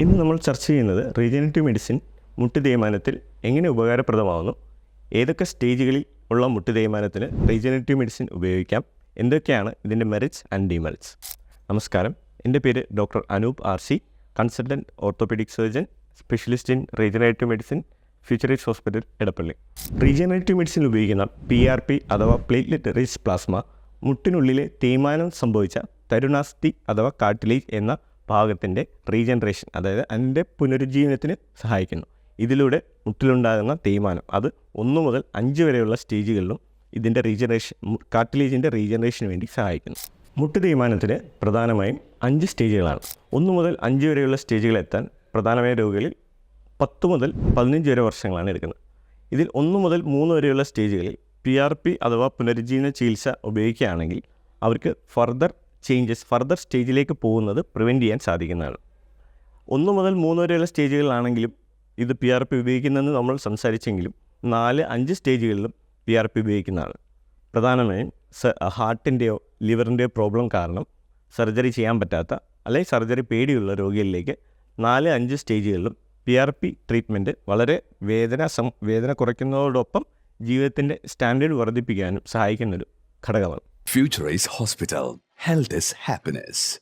ഇന്ന് നമ്മൾ ചർച്ച ചെയ്യുന്നത് റീജനറേറ്റീവ് മെഡിസിൻ മുട്ട് തേയ്മാനത്തിൽ എങ്ങനെ ഉപകാരപ്രദമാവുന്നു ഏതൊക്കെ സ്റ്റേജുകളിൽ ഉള്ള മുട്ട് തേയ്മാനത്തിന് റീജനറേറ്റീവ് മെഡിസിൻ ഉപയോഗിക്കാം എന്തൊക്കെയാണ് ഇതിന്റെ മെറിറ്റ്സ് ആൻഡ് ഡിമെറിറ്റ്സ് നമസ്കാരം. എന്റെ പേര് doctor Anoop R C consultant orthopaedic surgeon specialist in regenerative medicine Futurist hospital Edappally. Regenerative medicine ഉപയോഗിക്കുന്ന പി ആർ പി അഥവാ പ്ലേറ്റ്ലെറ്റ് റിച്ച് പ്ലാസ്മ മുട്ടിനുള്ളിലെ തേയ്മാനം സംഭവിച്ച തരുണാസ്തി അഥവാ കാട്ടിലേജ് എന്ന ഭാഗത്തിന്റെ റീജനറേഷൻ അതായത് അതിന്റെ പുനരുജ്ജീവനത്തിന് സഹായിക്കുന്നു. ഇതിലൂടെ മുട്ടിലുണ്ടാകുന്ന തേയ്മാനം അത് ഒന്ന് മുതൽ അഞ്ച് വരെയുള്ള സ്റ്റേജുകളിലും ഇതിന്റെ റീജനറേഷൻ കാർട്ടിലേജിന്റെ റീജനറേഷന് വേണ്ടി സഹായിക്കുന്നു. മുട്ട് തേയ്മാനത്തിന് പ്രധാനമായും അഞ്ച് സ്റ്റേജുകളാണ്. ഒന്ന് മുതൽ അഞ്ച് വരെയുള്ള സ്റ്റേജുകളെത്താൻ പ്രധാനമായ രോഗികളിൽ പത്ത് മുതൽ പതിനഞ്ച് വരെ വർഷങ്ങളാണ് എടുക്കുന്നത്. ഇതിൽ ഒന്ന് മുതൽ മൂന്ന് വരെയുള്ള സ്റ്റേജുകളിൽ പി ആർ പി അഥവാ പുനരുജ്ജീവന ചികിത്സ ഉപയോഗിക്കുകയാണെങ്കിൽ അവർക്ക് ഫർദർ ചേഞ്ചസ് ഫർദർ സ്റ്റേജിലേക്ക് പോകുന്നത് പ്രിവെന്റ് ചെയ്യാൻ സാധിക്കുന്നതാണ്. ഒന്ന് മുതൽ മൂന്ന് വരെയുള്ള സ്റ്റേജുകളിലാണെങ്കിലും ഇത് പി ആർ പി ഉപയോഗിക്കുന്നതെന്ന് നമ്മൾ സംസാരിച്ചെങ്കിലും നാല് അഞ്ച് സ്റ്റേജുകളിലും പി ആർ പി ഉപയോഗിക്കുന്നതാണ്. പ്രധാനമായും ഹാർട്ടിന്റെയോ ലിവറിന്റെയോ പ്രോബ്ലം കാരണം സർജറി ചെയ്യാൻ പറ്റാത്ത അല്ലെങ്കിൽ സർജറി പേടിയുള്ള രോഗികളിലേക്ക് നാല് അഞ്ച് സ്റ്റേജുകളിലും പി ആർ പി ട്രീറ്റ്മെന്റ് വളരെ വേദന സം വേദന കുറയ്ക്കുന്നതോടൊപ്പം ജീവിതത്തിന്റെ സ്റ്റാൻഡേർഡ് വർദ്ധിപ്പിക്കാനും സഹായിക്കുന്നൊരു ഘടകമാണ്. Futurise Hospital. Health is happiness.